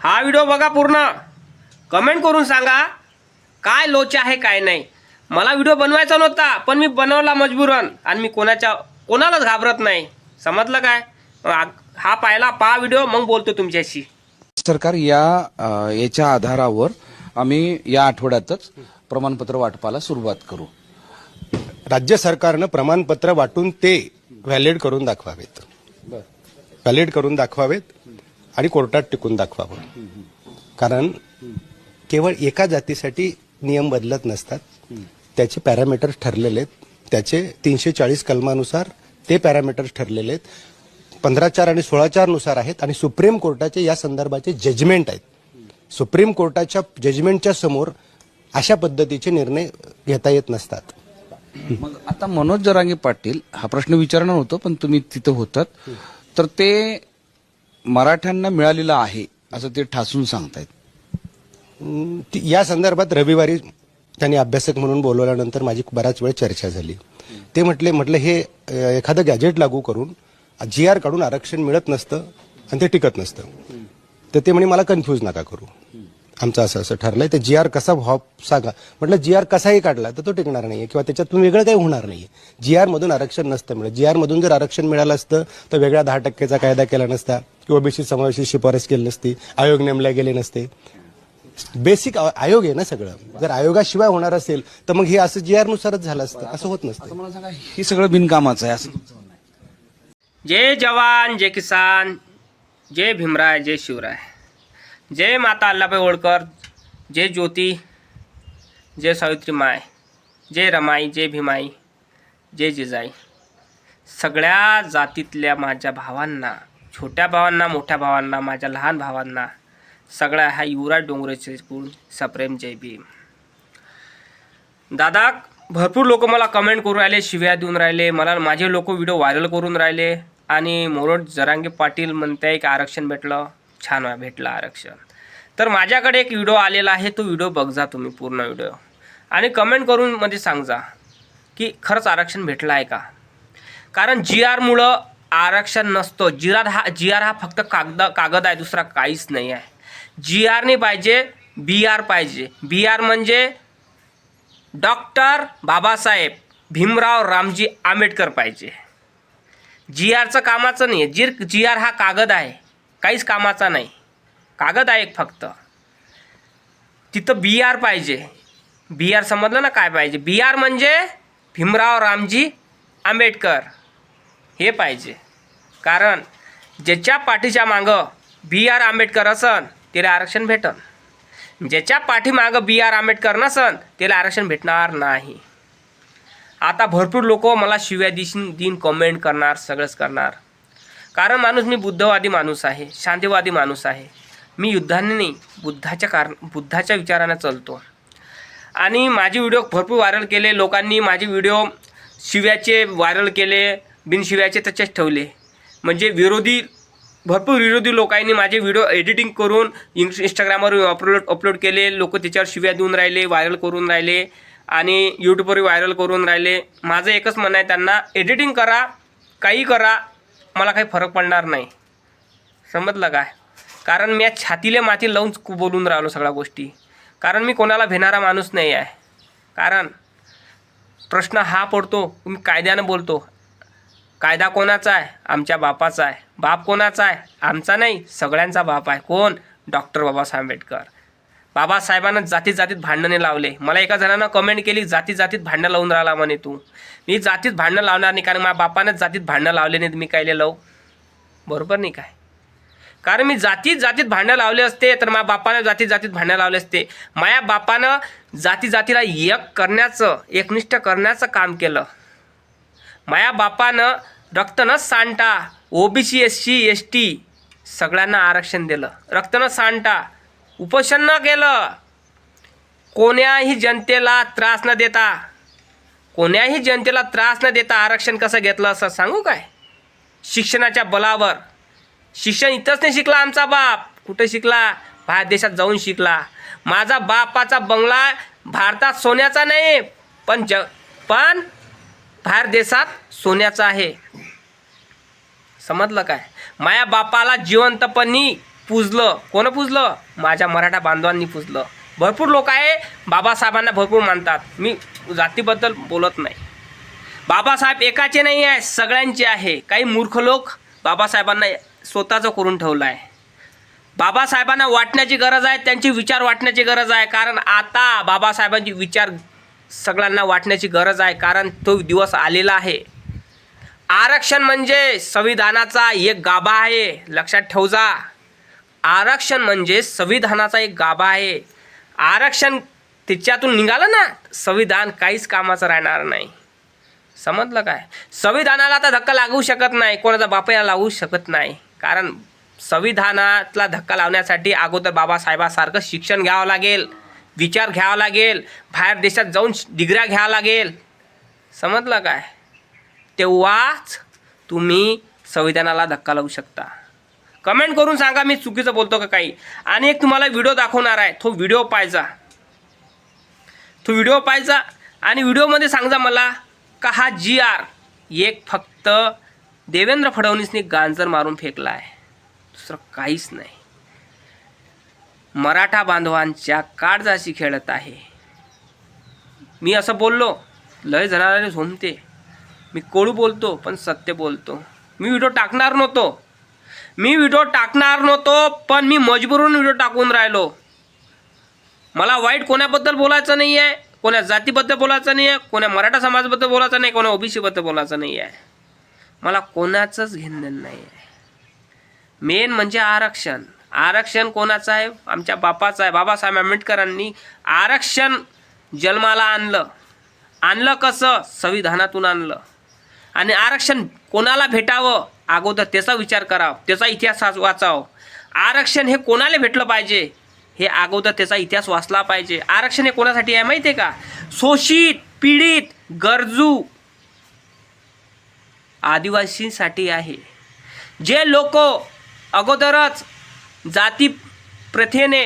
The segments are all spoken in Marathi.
हा व्हिडिओ बघा पूर्ण. कमेंट करून सांगा काय लोचा आहे काय नाही. मला व्हिडिओ बनवायचा नव्हता पण मी बनवला मजबूरन आणि मी कोणाच्या कोणालाच घाबरत नाही. समजलं काय? हा पाहिला पहा व्हिडिओ मग बोलतो तुमच्याशी. सरकार या याच्या आधारावर आम्ही या आठवड्यातच प्रमाणपत्र वाटपाला सुरुवात करू. राज्य सरकारनं प्रमाणपत्र वाटून ते व्हॅलिड करून दाखवावेत. व्हॅलिड करून दाखवावेत. आणि कोर्टात टिकून दाखवावं कारण केवळ एका जातीसाठी नियम बदलत नसतात. त्याचे पॅरामीटर्स ठरलेले आहेत. त्याचे तीनशे चाळीस कलमानुसार ते पॅरामीटर्स ठरलेले आहेत. पंधरा चार आणि सोळा चारनुसार आहेत आणि सुप्रीम कोर्टाचे या संदर्भाचे जजमेंट आहेत. सुप्रीम कोर्टाच्या जजमेंटच्या समोर अशा पद्धतीचे निर्णय घेता येत नसतात. मग आता मनोज जरांगे पाटील हा प्रश्न विचारणार होतो पण तुम्ही तिथं होतात. तर ते मराठ्यांना मिळालेलं आहे असं ते ठासून सांगतायत. ती- या संदर्भात रविवारी त्यांनी अभ्यासक म्हणून बोलवल्यानंतर माझी बराच वेळ चर्चा झाली. ते म्हटले म्हटलं हे एखादं गॅजेट लागू करून जी आर काढून आरक्षण मिळत नसतं आणि ते टिकत नसतं. तर ते म्हणे मला कन्फ्यूज नका करू. आमचं असं असं ठरलंय. तर जी आर कसा व्हाव सांगा. म्हटलं जी आर कसाही काढला तर तो टिकणार नाहीये किंवा त्याच्यातून वेगळं काही होणार नाहीये. जी आर मधून आरक्षण नसतं मिळत. जी आर मधून जर आरक्षण मिळालं असतं तर वेगळा दहा टक्केचा कायदा केला नसता किंवा ओबीसी समावेशी शिफारस केली नसती आयोग नेमले गेले नसते. बेसिक आयोग आहे ना सगळं. जर आयोगाशिवाय होणार असेल तर मग हे असं जी आर नुसारच झालं असतं. असं होत नसतं. आता मला सांगा हे सगळं बिनकामाचं आहे असं तुमचं म्हणणं आहे. जय जवान जय किसान जय भीमराय जय शिवराय. जय माता अल्लाबाई होळकर जय ज्योती जय सावित्री माय जय रमाई जय भीमाई जय जिजाई. सगळ्या जातीतल्या माझ्या भावांना छोट्या भावांना मोठ्या भावांना माझ्या लहान भावांना सगळ्या ह्या युवराज डोंगरेचे गुण सप्रेम जय भीम. दादा भरपूर लोक मला कमेंट करून राहिले शिव्या देऊन राहिले मला माझे लोक व्हिडिओ व्हायरल करून राहिले आणि मोरोड जरांगे पाटील म्हणते की आरक्षण भेटलं. छान भेटलं आरक्षण. तर माझ्याकडे एक व्हिडिओ आलेला आहे तो व्हिडिओ बघजा तुम्ही पूर्ण व्हिडिओ. आणि कमेंट करून मध्ये सांगजा की खरंच आरक्षण भेटलं आहे का? कारण जी आरमुळं आरक्षण नसतो. जी आर हा जी आर हा फक्त कागद कागद आहे दुसरा काहीच नाही आहे. जी आर नाही पाहिजे बी आर पाहिजे. बी आर म्हणजे डॉक्टर बाबासाहेब भीमराव रामजी आंबेडकर पाहिजे. जी आरचं कामाचं नाही आहे जी जी आर हा कागद आहे. काहीच कामाचा नाही. कागद आहे एक फक्त. तिथं बी आर पाहिजे. बी आर समजलं ना काय पाहिजे? बी आर म्हणजे भीमराव रामजी आंबेडकर. हे पाहिजे. कारण ज्याच्या पाठीच्या मागं बी आर आंबेडकर असन त्याला आरक्षण भेटन. ज्याच्या पाठीमागं बी आर आंबेडकर नसन त्याला आरक्षण भेटणार नाही. आता भरपूर लोक मला शिव्या दिशीन दिन कमेंट करणार सगळंच करणार. कारण माणूस मी बुद्धवादी माणूस आहे शांतीवादी माणूस आहे. मी युद्धाने नाही बुद्धाच्या कारण बुद्धाच्या विचाराने चालतो. आणि माझे व्हिडिओ भरपूर व्हायरल केले लोकांनी माझे व्हिडिओ शिव्याचे व्हायरल केले बिनशिव्याचे त्याच्याच ठेवले. म्हणजे विरोधी भरपूर विरोधी लोकांनी माझे व्हिडिओ एडिटिंग करून इंग इंस्टाग्रामवर अपलोड अपलोड केले. लोक त्याच्यावर शिव्या देऊन राहिले व्हायरल करून राहिले आणि यूट्यूबवर व्हायरल करून राहिले. माझं एकच म्हणणं आहे त्यांना एडिटिंग करा काही करा मला काही फरक पडणार नाही. समजलं काय कारण मी आज छातीले माती लावून बोलून राहिलो सगळ्या गोष्टी. कारण मी कोणाला भेणारा माणूस नाही आहे. कारण प्रश्न हा पडतो मी कायद्यानं बोलतो. कायदा कोणाचा आहे? आमच्या बापाचा आहे. बाप कोणाचा आहे? आमचा नाही सगळ्यांचा बाप आहे. कोण? डॉक्टर बाबासाहेब आंबेडकर. बाबासाहेबांना जातीत जातीत भांडणे लावले. मला एका जणानं कमेंट केली जाती जातीत भांडणं लावून राहिला म्हणे तू. मी जातीत भांडणं लावणार नाही कारण माझ्या बापानं जातीत भांडणं लावले नाहीत मी कायले लावू. बरोबर नाही काय? कारण मी जातीत जातीत भांडणं लावले असते तर माझ्या बापानं जातीत जातीत भांडणं लावले असते. माझ्या बापानं जाती जातीला एक करण्याचं एकनिष्ठ करण्याचं काम केलं. माया बापानं रक्त न सांडता OBC S C S T सगळ्यांना आरक्षण दिलं. रक्त न सांडता उपोषण न केलं कोण्याही जनतेला त्रास न देता कोण्याही जनतेला त्रास न देता आरक्षण कसं घेतलं असं सांगू काय? शिक्षणाच्या बलावर. शिक्षण इथंच नाही शिकला आमचा बाप. कुठे शिकला? बाहेर देशात जाऊन शिकला. माझा बापाचा बंगला भारतात सोन्याचा नाही पण ज पण बाहेर देशात सोन्याचा आहे. समजलं काय? माया बापाला जिवंतपणी पुजलं. कोण पुजलं? माझ्या मराठा बांधवांनी पुजलं. भरपूर लोक आहे बाबासाहेबांना भरपूर मानतात. मी जातीबद्दल बोलत नाही. बाबासाहेब एकाचे नाही आहे सगळ्यांचे आहे. काही मूर्ख लोक बाबासाहेबांना स्वतःचं करून ठेवलं आहे. बाबासाहेबांना वाटण्याची गरज आहे त्यांची विचार वाटण्याची गरज आहे. कारण आता बाबासाहेबांची विचार सगळ्यांना वाटण्याची गरज आहे. कारण तो दिवस आलेला आहे. आरक्षण म्हणजे संविधानाचा एक गाभा आहे. लक्षात ठेव जा आरक्षण म्हणजे संविधानाचा एक गाभा आहे. आरक्षण त्याच्यातून निघालं ना संविधान काहीच कामाचं राहणार नाही. समजलं काय? संविधानाला तर धक्का लागू शकत नाही कोणाचा बापाला लागू शकत नाही. कारण संविधानातला धक्का लावण्यासाठी अगोदर बाबासाहेबासारखं शिक्षण घ्यावं लागेल विचार घ्यावा लागेल बाहेर देशात जाऊन डिग्र्या घ्यावं लागेल. समजलं काय? तेव्हाच तुम्ही संविधानाला धक्का लावू शकता. कमेंट करून सांगा मी चुकीचं बोलतो का काही. आणि एक तुम्हाला व्हिडिओ दाखवणार आहे. तो व्हिडिओ पाहायचा. तो व्हिडिओ पाहायचा आणि व्हिडिओमध्ये सांगा मला का हा जी आर एक फक्त देवेंद्र फडणवीसने गांजर मारून फेकला आहे दुसरं काहीच नाही. मराठा बांधवांच्या काळजाशी खेळत आहे. मी असं बोललो लय जणांना झोमते मी कोळू बोलतो पण सत्य बोलतो. मी व्हिडिओ टाकणार नव्हतो. मी व्हिडिओ टाकणार नव्हतो पण मी मजबूरून व्हिडिओ टाकून राहिलो. मला वाईट कोणाबद्दल बोलायचं नाही आहे कोण्या जातीबद्दल बोलायचं नाही आहे कोण्या मराठा समाजाबद्दल बोलायचं नाही कोण्या ओबीसीबद्दल बोलायचं नाही आहे मला कोणाचंच घेणं नाही आहे मेन म्हणजे आरक्षण. आरक्षण कोणाचं आहे? आमच्या बापाचं आहे. बाबासाहेब आंबेडकरांनी आरक्षण जन्माला आणलं. आणलं कसं? संविधानातून आणलं. आणि आरक्षण कोणाला भेटावं? अगोदर त्याचा विचार करावा त्याचा इतिहास वाचाव वाचावं. आरक्षण हे कोणाला भेटलं पाहिजे? हे अगोदर त्याचा इतिहास वाचला पाहिजे. आरक्षण हे कोणासाठी आहे माहिती आहे का? शोषित पीडित गरजू आदिवासींसाठी आहे. जे लोक अगोदरच जाती प्रथेने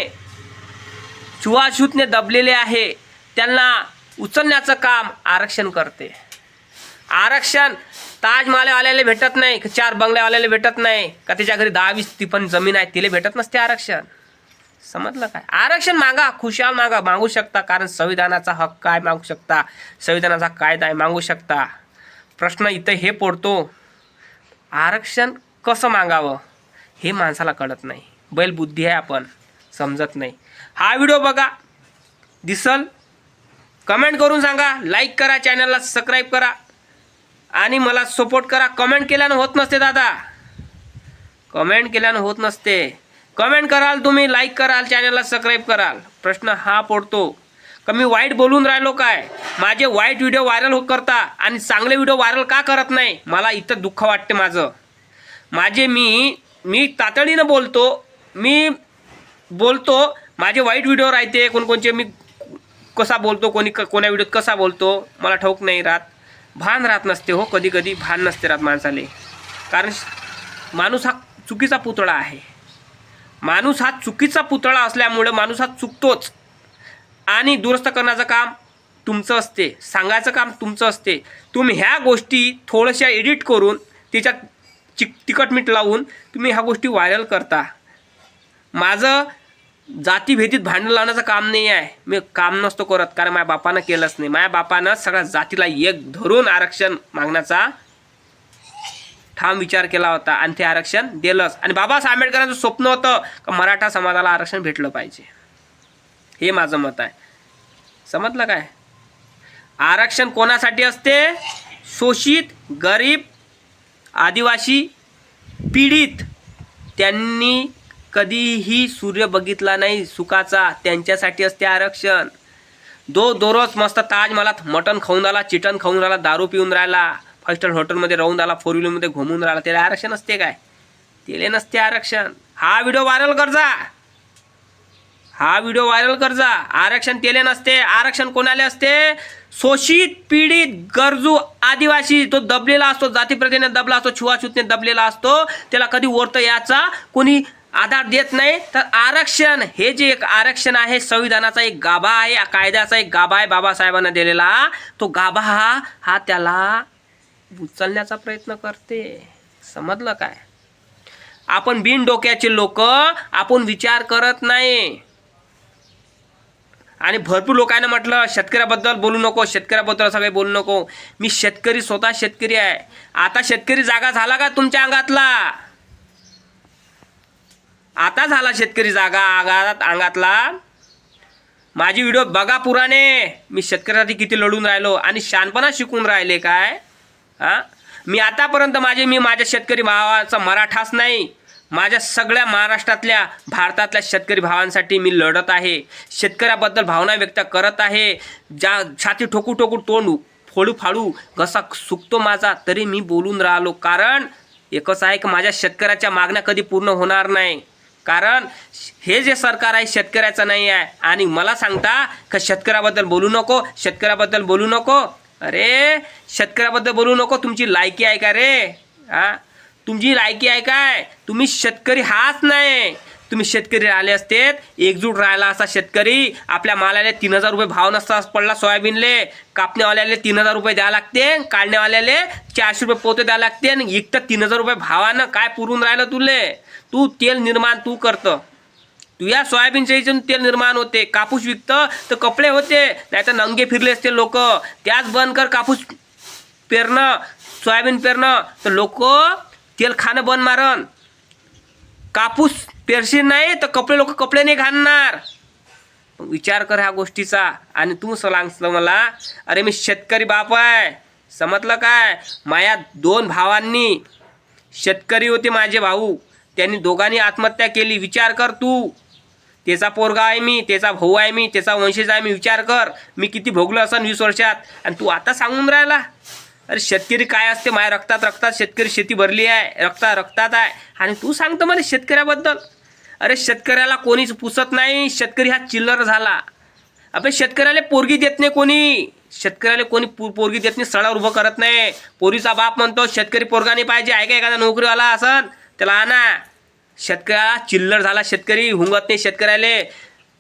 छुवाछूतने दबलेले आहे त्यांना उचलण्याचं काम आरक्षण करते. आरक्षण ताजमहालवाल्याला भेटत नाही का चार बंगल्यावाल्याला भेटत नाही का त्याच्या घरी दहा वीस ती पण जमीन आहे तिला भेटत नसते आरक्षण. समजलं काय? आरक्षण मागा खुशाल मागा मागू शकता कारण संविधानाचा हक्क काय मागू शकता? संविधानाचा कायदा आहे मागू शकता. प्रश्न इथं हे पडतो आरक्षण कसं मागावं? हे माणसाला कळत नाही. बैलबुद्धी आहे आपण समजत नाही. हा व्हिडिओ बघा दिसल. कमेंट करून सांगा लाईक करा चॅनलला सबस्क्राईब करा. आणि मला सपोर्ट करा. कमेंट केल्यानं होत नसते दादा. कमेंट केल्यानं होत नसते. कमेंट कराल तुम्ही लाईक कराल चॅनलला सबस्क्राईब कराल. प्रश्न हा पडतो. का मी वाईट बोलून राहिलो काय? माझे वाईट व्हिडिओ हो- व्हायरल करता आणि चांगले व्हिडिओ व्हायरल का करत नाही? मला इथं दुःख वाटते माझं. माझे मी मी तातडीनं बोलतो. मी बोलतो माझे वाईट व्हिडिओ राहते. कोणकोणचे मी कसा बोलतो कोणी क कोण्या व्हिडिओत कसा बोलतो? मला ठाऊक नाही राहत. भान राहत नसते हो कधी कधी भान नसते राहत माणसाले. कारण श- माणूस हा चुकीचा पुतळा आहे. माणूस हा चुकीचा पुतळा असल्यामुळं माणूस हा चुकतोच. आणि दुरुस्त करण्याचं काम तुमचं असते सांगायचं काम तुमचं असते. तुम्ही ह्या गोष्टी थोड्याशा एडिट करून त्याच्यात चिक तिखट मीठ लावून तुम्ही ह्या गोष्टी व्हायरल करता. माझं जातीभेदीत भांडण लावण्याचं काम नाही आहे. मी काम नसतो करत कारण माझ्या बापानं केलंच नाही. माझ्या बापानं सगळ्या जातीला एक धरून आरक्षण मागण्याचा ठाम विचार केला होता आणि ते आरक्षण दिलंच. आणि बाबासाहेब आंबेडकरांचं स्वप्न होतं का मराठा समाजाला आरक्षण भेटलं पाहिजे? हे माझं मत आहे. समजलं काय? आरक्षण कोणासाठी असते? शोषित गरीब आदिवासी पीडित त्यांनी कधीही सूर्य बघितला नाही सुखाचा त्यांच्यासाठी असते आरक्षण. दो दररोज मस्त ताजमहालात मटण खाऊन राहिला चिकन खाऊन राहिला दारू पिऊन राहिला फाईव्ह स्टार हॉटेलमध्ये राहून राहिला फोर व्हीलरमध्ये घुमून राहिला त्याला आरक्षण असते काय? त्याला नसते आरक्षण. हा व्हिडिओ व्हायरल कर जा. हा व्हिडिओ व्हायरल कर जा. आरक्षण तेले नसते. आरक्षण कोणाला असते? शोषित पीडित गरजू आदिवासी. तो दबलेला असतो जातीप्रतीने दबला असतो छुवाछूतने दबलेला असतो. त्याला कधी ओरतं याचा? कोणी आधार देत नाही तर आरक्षण हे जे एक आरक्षण आहे संविधानाचा एक गाभा आहे कायद्याचा एक गाभा आहे बाबासाहेबांना दिलेला. तो गाभा हा हा त्याला उचलण्याचा प्रयत्न करते. समजलं काय? आपण बिन डोक्याचे लोक आपण विचार करत नाही. आणि भरपूर लोकांना म्हटलं शेतकऱ्याबद्दल बोलू नको शेतकऱ्याबद्दल असं काही बोलू नको. मी शेतकरी स्वतः शेतकरी आहे. आता शेतकरी जागा झाला का तुमच्या अंगातला? आता झाला शेतकरी जागा अंगात अंगातला. माझी व्हिडिओ बघा पुराने. मी शेतकऱ्यासाठी किती लढून राहिलो आणि शानपणा शिकून राहिले काय? हा? मी आतापर्यंत माझे मी माझ्या शेतकरी भावाचा मराठाच नाही. माझ्या सगळ्या महाराष्ट्रातल्या भारतातल्या शेतकरी भावांसाठी मी लढत आहे. शेतकऱ्याबद्दल भावना व्यक्त करत आहे. ज्या छाती ठोकू ठोकू तोंड फोडू फाडू घसा सुकतो माझा तरी मी बोलून राहिलो. कारण एकच आहे की माझ्या शेतकऱ्याच्या मागण्या कधी पूर्ण होणार नाही. कारण हे जे सरकार आहे शेतकऱ्याचं नाही आहे. आणि मला सांगता का शेतकऱ्याबद्दल बोलू नको शेतकऱ्याबद्दल बोलू नको? अरे शेतकऱ्याबद्दल बोलू नको तुमची लायकी आहे का रे? हा? तुमची लायकी आहे काय? तुम्ही शेतकरी हाच नाही. तुम्ही शेतकरी राहिले असते एकजूट राहिला असा शेतकरी आपल्या मालाले तीन हजार रुपये भाव नसता पडला सोयाबीनले. कापणेवाल्याले तीन हजार रुपये द्यावं लागते काढण्यावाल्याले चारशे रुपये पोते द्यावं लागते आणि एकटं तीन हजार रुपये भावानं काय पुरून राहिलं तुले? तू तेल निर्माण तू करतं. तू या सोयाबीनच्या शेतीतून तेल निर्माण होते कापूस विकतं तर कपडे होते नाही तर नंगे फिरले असते लोक. त्याच बंद कर कापूस पेरणं सोयाबीन पेरणं तर लोक तेल खाणं बंद मारण कापूस पेरशील नाही तर कपडे लोक कपडे नाही घालणार विचार कर ह्या गोष्टीचा. आणि तू सांगतो मला अरे मी शेतकरी बाप आहे. समजलं काय? माया दोन भावांनी शेतकरी होते माझे भाऊ. त्यांनी दोघांनी आत्महत्या केली. विचार कर तू. त्याचा पोरगा आहे मी त्याचा भाऊ आहे मी त्याचा वंशज आहे मी. विचार कर. मी किती भोगलो असं वीस वर्षात. आणि तू आता सांगून राहिला. अरे शेतकरी काय असते माझ्या रक्तात रक्तात शेतकरी शेती भरली आहे. रक्ता रक्तात आहे. आणि तू सांगतो मला शेतकऱ्याबद्दल. अरे शेतकऱ्याला कोणीच पुसत नाही. शेतकरी हा चिल्लर झाला. आपल्या शेतकऱ्याला पोरगी देत नाही कोणी. शेतकऱ्याला कोणी पो- पोरगी देत नाही सडावर उभं करत नाही. पोरीचा बाप म्हणतो शेतकरी पोरगा नाही पाहिजे. आहे का एखादा नोकरीवाला असन त्याला आणा. शेतकऱ्याला चिल्लर झाला. शेतकरी हुंगत नाही शेतकऱ्याला.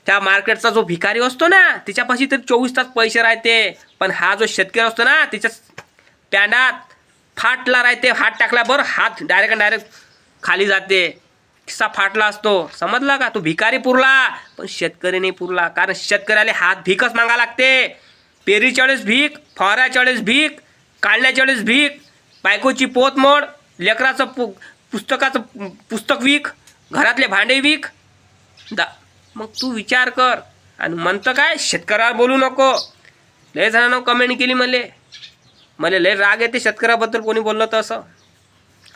त्या मार्केटचा जो भिकारी असतो ना त्याच्यापाशी तरी चोवीस तास पैसे राहते. पण हा जो शेतकरी असतो ना त्याच्या पॅन्डात फाटला राहते हात टाकला बरं हात डायरेक्ट डायरेक्ट खाली जाते. किस्सा फाटला असतो. समजला का? तो भिकारी पुरला पण शेतकरी नाही पुरला. कारण शेतकऱ्याला हात भीकच मागा लागते. पेरीच्या वेळेस भीक फवाराच्या वेळेस भीक काढण्याच्या वेळेस भीक बायकोची पोत मोड लेकराचं पु पुस्तकाचं पुस्तक विक घरातले भांडे विक. दा मग तू विचार कर. आणि म्हणतं काय? शेतकऱ्यावर बोलू नको. लय जणांना कमेंट केली मला. मला लय राग येते शेतकऱ्याबद्दल कोणी बोललं तर असं.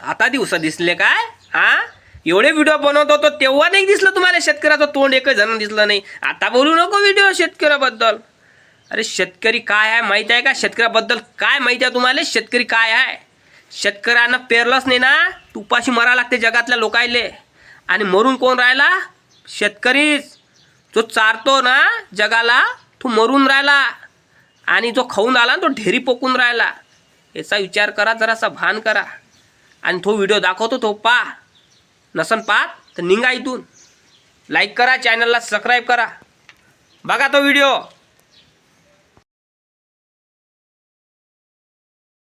आता दिवस दिसले काय? हा एवढे व्हिडिओ बनवत होतो तेव्हा नाही दिसलं तुम्हाला शेतकऱ्याचं तोंड एकच जण दिसलं नाही. आता बोलू नको व्हिडिओ शेतकऱ्याबद्दल. अरे शेतकरी काय आहे माहीत आहे का? शेतकऱ्याबद्दल काय माहिती आहे तुम्हाला? शेतकरी काय आहे? शेतकऱ्यानं पेरलंच नाही ना? तुपाशी मरा लागते जगातल्या लोकायले. आणि मरून कोण राहिला? शेतकरीच. जो चारतो ना जगाला तो मरून राहिला. आणि जो खाऊन आला ना तो ढेरी पोकून राहिला. याचा विचार करा जरासा भान करा. आणि तो व्हिडिओ दाखवतो तो पा. नसन पाहत तर निघा इथून. लाईक करा चॅनलला सबस्क्राईब करा. बघा तो व्हिडिओ.